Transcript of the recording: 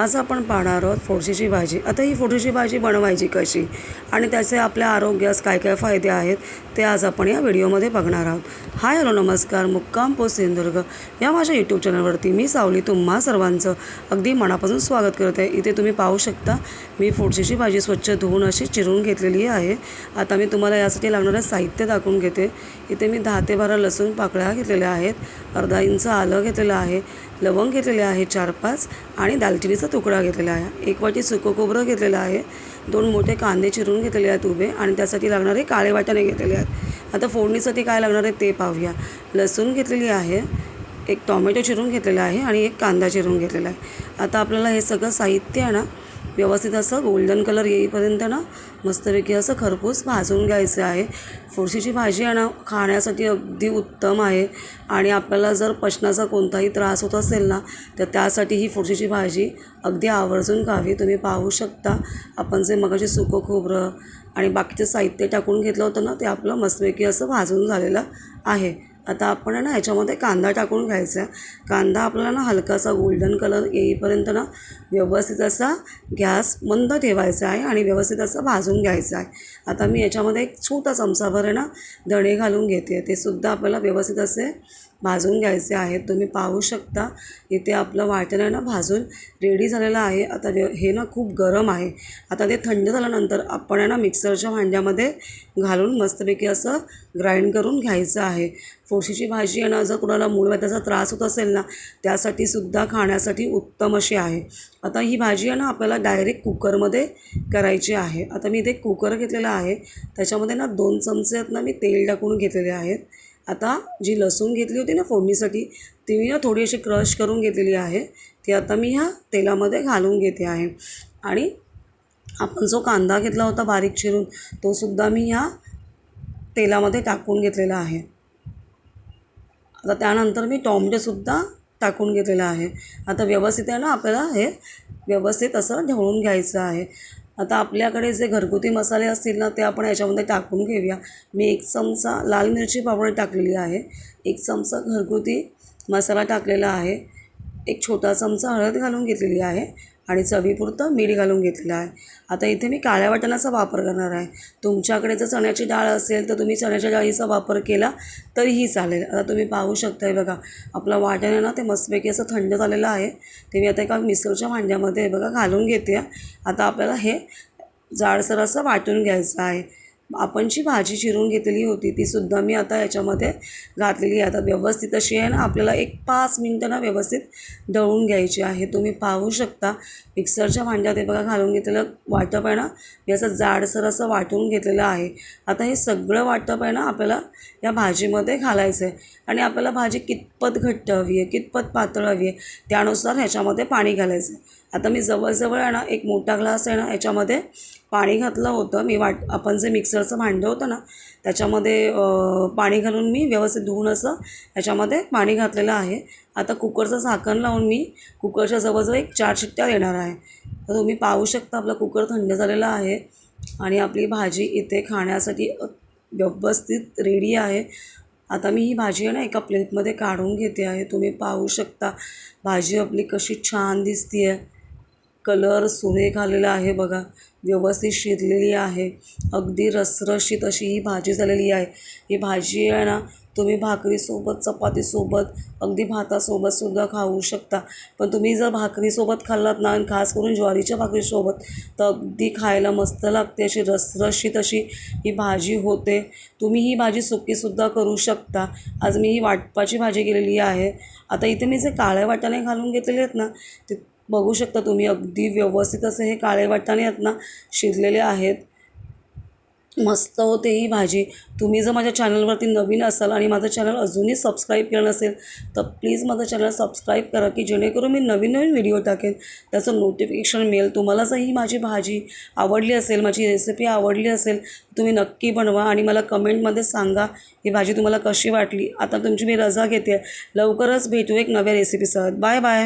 आज आपण पाहणार आहोत फोडशीची भाजी. आता ही फोडशीची भाजी बनवायची कशी आणि त्याचे आपल्या आरोग्यास काय काय फायदे आहेत ते आज आपण या व्हिडिओमध्ये बघणार आहोत. हाय हॅलो नमस्कार. मुक्काम पोस्ट सिंधुदुर्ग या माझ्या यूट्यूब चॅनलवरती मी सावली तुम्हा सर्वांचं अगदी मनापासून स्वागत करते. इथे तुम्ही पाहू शकता मी फोडशीची भाजी स्वच्छ धुवून अशी चिरून घेतलेली आहे. आता मी तुम्हाला यासाठी लागणारं साहित्य दाखवून घेते. इथे मी दहा ते बारा लसूण पाकळ्या घेतलेल्या आहेत अर्धा इंच आलं घेतलेलं आहे लवंग घेतलेले आहे चार पाच आणि दालचिनीचं तुकडा घेतलेला आहे. एक वाटी सुकं खोबरं घेतलेलं आहे. दोन मोठे कांदे चिरून घेतलेले आहेत उभे आणि त्यासाठी लागणारे काळे वाटाणे घेतलेले आहेत. आता फोडणीसाठी काय लागणार आहे ते पाहूया. लसूण घेतलेली आहे. एक टॉमॅटो चिरून घेतलेला आहे आणि एक कांदा चिरून घेतलेला आहे. आता आपल्याला हे सगळं साहित्य आहे ना व्यवस्थित असं गोल्डन कलर येईपर्यंत ना मस्तपैकी असं खरपूस भाजून घ्यायचं आहे. फोडशीची भाजी आहे ना खाण्यासाठी अगदी उत्तम आहे. आणि आपल्याला जर पचनाचा कोणताही त्रास होत असेल ना तर त्यासाठी ही फोडशीची भाजी अगदी आवर्जून खावी. तुम्ही पाहू शकता. आपण जे मगाशी सुकं खोबरं आणि बाकीचं साहित्य टाकून घेतलं होतं ना ते आपलं मस्तपैकी असं भाजून झालेलं आहे. आता आपण आहे ना ह्याच्यामध्ये कांदा टाकून घ्यायचा. आहे कांदा आपल्याला ना हलकासा गोल्डन कलर येईपर्यंत ना व्यवस्थित असा गॅस मंद ठेवायचा आहे आणि व्यवस्थित असं भाजून घ्यायचं आहे. आता मी याच्यामध्ये एक छोटा चमचाभर आहे ना धणे घालून घेते. ते सुद्धा आपल्याला व्यवस्थित असे भाजून घ्यायचे आहेत. तुम्ही पाहू शकता इथे आपलं वाटण आहे ना भाजून रेडी झालेलं आहे. आता हे ना खूप गरम आहे. आता ते थंड झाल्यानंतर आपण आहे ना मिक्सरच्या भांड्यामध्ये घालून मस्तपैकी असं ग्राइंड करून घ्यायचं आहे. फोडशीची भाजी आहे ना जर कुणाला मूळव्याधाचा त्रास होत असेल ना त्यासाठी सुद्धा खाण्यासाठी उत्तम अशी आहे. आता ही भाजी आहे ना आपल्याला डायरेक्ट कुकरमध्ये करायची आहे. आता मी इथे कुकर घेतलेला आहे. त्याच्यामध्ये ना दोन चमचे आहेत ना मी तेल टाकून घेतलेले आहेत. आता जी लसूण घेतली होती ना फोडणीसाठी ती मी ना थोडी अशी क्रश करून घेतलेली आहे. ती आता मी ह्या तेलामध्ये घालून घेते आहे. आणि आपण जो कांदा घेतला होता बारीक चिरून तोसुद्धा मी ह्या तेलामध्ये टाकून घेतलेला आहे. आता त्यानंतर मी टॉमॅटोसुद्धा टाकून घेतलेला आहे. आता व्यवस्थित आहे ना आपल्याला हे व्यवस्थित असं ढवळून घ्यायचं आहे. आता आपल्याकडे जे घरगुती मसाले असतील ना ते आपण याच्यामध्ये टाकून घेऊया. मी एक चमचा लाल मिरची पावडर टाकलेली आहे. एक चमचा घरगुती मसाला टाकलेला आहे. एक छोटा चमचा हळद घालून घेतलेली आहे. आणि चवीपुरतं मीठ घालून घेतलेलं आहे. आता इथे मी काळ्या वाटणाचा वापर करणार आहे. तुमच्याकडे जर चण्याची डाळ असेल तर तुम्ही चण्याच्या डाळीचा वापर केला तरीही चालेल. आता तुम्ही पाहू शकताय बघा आपलं वाटाणा आहे ना ते मस्तपैकी असं थंड झालेलं आहे. ते मी आता एका मिसळच्या भांड्यामध्ये बघा घालून घेते. आता आपल्याला हे जाडसर असं वाटून घ्यायचं आहे. आपण जी भाजी चिरून घेतलेली होती तीसुद्धा मी आता याच्यामध्ये घातलेली आहे. आता व्यवस्थित अशी आहे ना आपल्याला एक पाच मिनटं ना व्यवस्थित दळून घ्यायची आहे. तुम्ही पाहू शकता मिक्सरच्या भांड्यात हे बघा घालून घेतलेलं वाटप आहे ना मी असं जाडसर असं वाटून घेतलेलं आहे. आता हे सगळं वाटप आहे ना आपल्याला या भाजीमध्ये घालायचं आहे. आणि आपल्याला भाजी कितपत घट्ट हवी आहे कितपत पातळ हवी आहे त्यानुसार ह्याच्यामध्ये पाणी घालायचं आहे. आता मी जवळजवळ आहे ना एक मोठा ग्लास आहे ना याच्यामध्ये पाणी घातलं होतं. मी वाट आपण जे मिक्सरचं भांडं होतं ना त्याच्यामध्ये पाणी घालून मी व्यवस्थित धुवून असं याच्यामध्ये पाणी घातलेलं आहे. आता कुकरचं झाकण लावून मी कुकरच्या जवळजवळ एक चार शिट्ट्या देणार आहे. तर तुम्ही पाहू शकता आपला कुकर थंड झालेला आहे आणि आपली भाजी इथे खाण्यासाठी व्यवस्थित रेडी आहे. आता मी ही भाजी आहे ना एका प्लेटमध्ये काढून घेते आहे. तुम्ही पाहू शकता भाजी आपली कशी छान दिसते आहे कलर सुरेख आलेला आहे बघा. व्यवस्थित शिजलेली आहे. अगदी रसरशीत अशी ही भाजी झालेली आहे. ही भाजी आहे ना तुम्ही भाकरीसोबत चपातीसोबत अगदी भातासोबतसुद्धा खाऊ शकता. पण तुम्ही जर भाकरीसोबत खाल्लात ना आणि खास करून ज्वारीच्या भाकरीसोबत तर अगदी खायला मस्त लागते अशी रसरशीत अशी ही भाजी होते. तुम्ही ही भाजी सुकीसुद्धा करू शकता. आज मी ही वाटपाची भाजी केलेली आहे. आता इथे मी जे काळ्या वाटाणे घालून घेतलेले आहेत ना ते बघू शकता तुम्ही. अगदी व्यवस्थित असे हे काळे वाटाणे आहेत ना शिजलेले आहेत. मस्त होते ही भाजी. तुम्ही जर माझ्या चॅनलवरती नवीन असाल आणि माझं चॅनल अजूनही सबस्क्राईब केलं नसेल तर प्लीज माझं चॅनल सबस्क्राईब करा की जेणेकरून मी नवीन नवीन व्हिडिओ टाकेन. त्याचं नोटिफिकेशन मिळेल तुम्हाला जर ही माझी भाजी आवडली असेल माझी रेसिपी आवडली असेल तुम्ही नक्की बनवा आणि मला कमेंटमध्ये सांगा ही भाजी तुम्हाला कशी वाटली. आता तुमची मी रजा घेते. लवकरच भेटू एक नव्या रेसिपीसह बाय बाय